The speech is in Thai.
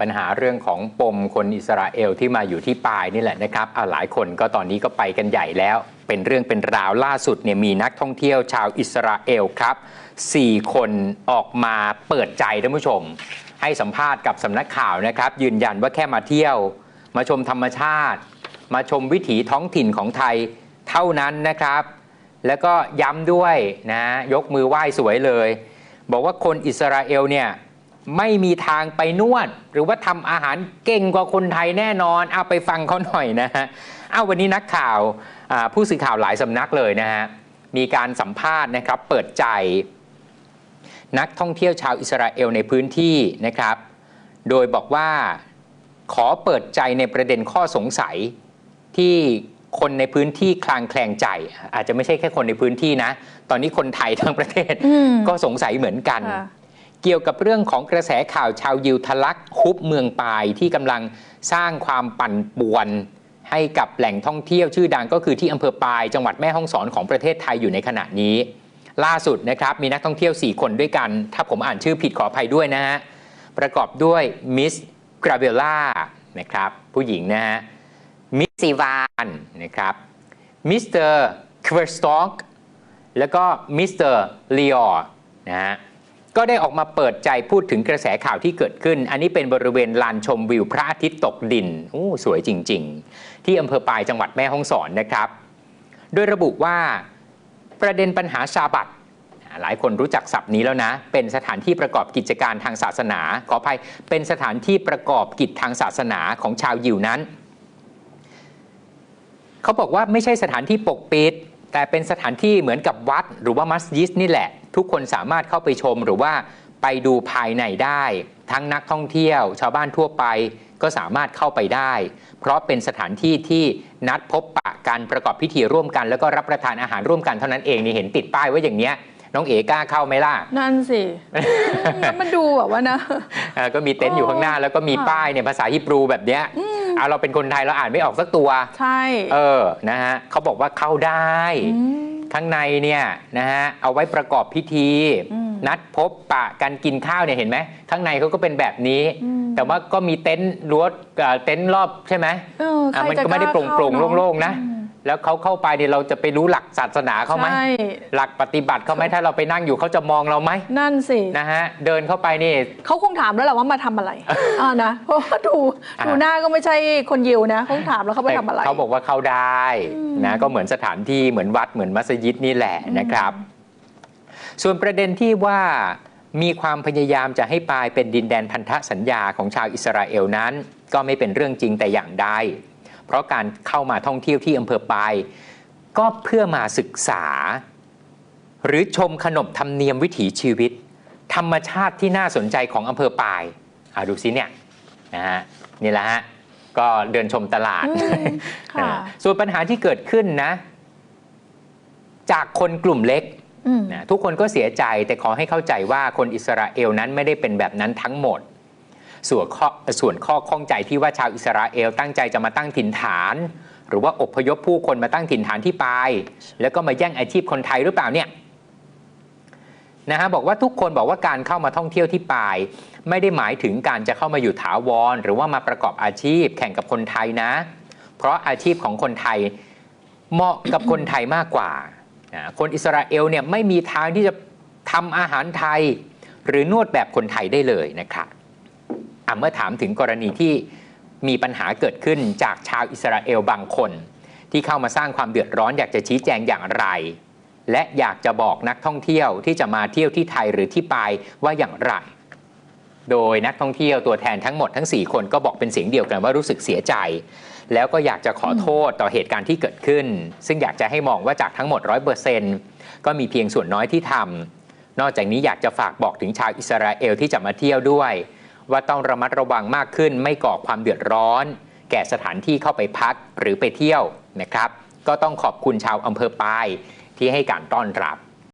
ปัญหาเรื่องของปมคนอิสราเอลที่มาอยู่ที่ปายนี่แหละนะครับเอาหลายคนก็ตอนนี้ก็ไปกันใหญ่แล้ว เป็นเรื่องเป็นราวล่าสุดเนี่ยมีนักท่องเที่ยวชาวอิสราเอลครับ 4 คนออกมาเปิดใจท่านผู้ชม ให้สัมภาษณ์กับสำนักข่าวนะครับ ยืนยันว่าแค่มาเที่ยว มาชมธรรมชาติ มาชมวิถีท้องถิ่นของไทยเท่านั้นนะครับ แล้วก็ย้ำด้วยนะยกมือไหว้สวยเลย บอกว่าคนอิสราเอลเนี่ย ไม่มีทางไปนวด หรือว่าทำอาหารเก่งกว่าคนไทยแน่นอนเอาไปฟังเขาหน่อยนะฮะเอาวันนี้นักข่าวอ่าผู้สื่อข่าวหลายสำนักเลยนะฮะมีการสัมภาษณ์นะครับเปิดใจ นักท่องเที่ยวชาวอิสราเอลในพื้นที่นะครับ โดยบอกว่าขอเปิดใจในประเด็นข้อสงสัยที่คนในพื้นที่คลางแคลงใจ อาจจะไม่ใช่แค่คนในพื้นที่นะ ตอนนี้คนไทยทั้งประเทศอืมก็สงสัยเหมือนกันค่ะ เกี่ยวกับเรื่องของกระแสข่าวชาวยิวทะลักฮุบเมืองปายที่กำลังสร้างความปั่นป่วน ให้กับแหล่งท่องเที่ยวชื่อดังก็คือที่อำเภอปาย จังหวัดแม่ฮ่องสอนของประเทศไทยอยู่ในขณะนี้ ล่าสุดนะครับมีนักท่องเที่ยว 4 คนด้วยกัน ถ้าผมอ่านชื่อผิดขออภัยด้วยนะฮะประกอบด้วยมิสกราเบล่านะครับผู้หญิงนะฮะมิสซีวานนะครับมิสเตอร์คเวอร์สตอกแล้วก็มิสเตอร์ลีออนะฮะ ก็ได้ออกมาเปิดใจพูดถึงกระแสข่าวที่เกิดขึ้น อันนี้เป็นบริเวณลานชมวิวพระอาทิตย์ตกดินโอ้สวยจริง ๆ ที่อำเภอปายจังหวัดแม่ฮ่องสอนนะครับ โดยระบุว่าประเด็นปัญหาชาบัตหลายคนรู้จักศัพท์นี้แล้วนะ เป็นสถานที่ประกอบกิจการทางศาสนา ขออภัย เป็นสถานที่ประกอบกิจทางศาสนาของชาวยิวนั้น เขาบอกว่าไม่ใช่สถานที่ปกปิด แต่เป็นสถานที่เหมือนกับวัดหรือว่ามัสยิดนี่แหละ ทุกคนสามารถเข้าไปชมหรือว่าไปดูภายในได้ ทั้งนักท่องเที่ยว ชาวบ้านทั่วไปก็สามารถเข้าไปได้ เพราะเป็นสถานที่ที่นัดพบปะกันประกอบพิธีร่วมกัน แล้วก็รับประทานอาหารร่วมกันเท่านั้นเองนี่เห็นติดป้ายไว้อย่างเนี้ยน้องเอกล้าเข้าไหมล่ะ นั่นสิแล้วมันดูแบบว่านะเอ่อก็มีเต็นท์อยู่ข้างหน้า แล้วก็มีค่ะป้ายเนี่ยภาษาฮิบรูแบบเนี้ย เอาเราเป็นคนไทยเราอ่านไม่ออกสักตัว ใช่ เออนะฮะเขาบอกว่าเข้าได้มข้างในเนี่ยนะฮะเอาไว้ประกอบพิธี อืมนัดพบปะกันกินข้าวเนี่ยเห็นไหมข้างในเขาก็เป็นแบบนี้ อืม แต่ว่าก็มีเต็นท์รั้วเอ่อเต็นท์รอบใช่ไหมเออใครอะมันจะก็ไม่ได้ล้าโปร่งเข้าโปร่งเนอะโล่งๆนะ อืม แล้วเขาเข้าไปเนี่ยเราจะไปรู้หลักศาสนาเขาไหมใช่ หลักปฏิบัติเขาไหมถ้าเราไปนั่งอยู่เขาจะมองเราไหมนั่นสิ นะฮะเดินเข้าไปนี่ เขาคงถามแล้วแหละว่ามาทำอะไร อ่านะเพราะว่าดูอ่า ดูหน้าก็ไม่ใช่คนยิวนะเขาถามแล้วเขาไปทำอะไร แต่เขาบอกว่าเข้าได้อืมนะก็เหมือนสถานที่เหมือนวัดเหมือนมัสยิดนี่แหละนะครับ ส่วนประเด็นที่ว่ามีความพยายามจะให้ปายเป็นดินแดนพันธสัญญาของชาวอิสราเอลนั้น ก็ไม่เป็นเรื่องจริงแต่อย่างใด เพราะการเข้ามาท่องเที่ยวที่อำเภอปาย ก็เพื่อมาศึกษา หรือชมขนบธรรมเนียมวิถีชีวิต ธรรมชาติที่น่าสนใจของอำเภอปายอ่าดูสิเนี่ยนะฮะนี่แหละฮะก็เดินชมตลาดอืมค่ะอ่าส่วนปัญหาที่เกิดขึ้นนะ จากคนกลุ่มเล็กอืมนะทุกคนก็เสียใจแต่ขอให้เข้าใจว่าคนอิสราเอลนั้นไม่ได้เป็นแบบนั้นทั้งหมด ส่วนข้อส่วนข้อข้องใจที่ว่าชาวอิสราเอลตั้งใจจะมาตั้งถิ่นฐาน หรือว่าอพยพผู้คนมาตั้งถิ่นฐานที่ปายแล้วก็มาแย่งอาชีพคนไทยหรือเปล่าเนี่ยนะฮะบอกว่าทุกคนบอกว่าการเข้ามาท่องเที่ยวที่ปาย ไม่ได้หมายถึงการจะเข้ามาอยู่ถาวร หรือว่ามาประกอบอาชีพแข่งกับคนไทยนะ เพราะอาชีพของคนไทยเหมาะกับคนไทยมากกว่านะคนอิสราเอลเนี่ยไม่มีทางที่จะทำอาหารไทย หรือนวดแบบคนไทยได้เลยนะครับ เมื่อถามถึงกรณีที่มีปัญหาเกิดขึ้นจากชาวอิสราเอลบางคน ที่เข้ามาสร้างความเดือดร้อนอยากจะชี้แจงอย่างไร และอยากจะบอกนักท่องเที่ยวที่จะมาเที่ยวที่ไทยหรือที่ปายว่าอย่างไร โดยนักท่องเที่ยวตัวแทนทั้งหมดทั้ง 4 คนก็บอกเป็นเสียงเดียวกันว่ารู้สึกเสียใจ แล้วก็อยากจะขอโทษต่อเหตุการณ์ที่เกิดขึ้น ซึ่งอยากจะให้มองว่าจากทั้งหมด 100%ก็มีเพียงส่วนน้อยที่ทำนอกจากนี้อยากจะฝากบอกถึงชาวอิสราเอลที่จะมาเที่ยวด้วย ว่าต้องระมัดระวังมากขึ้น ไม่ก่อความเดือดร้อน แก่สถานที่เข้าไปพักหรือไปเที่ยวนะครับ ก็ต้องขอบคุณชาวอำเภอปายที่ให้การต้อนรับ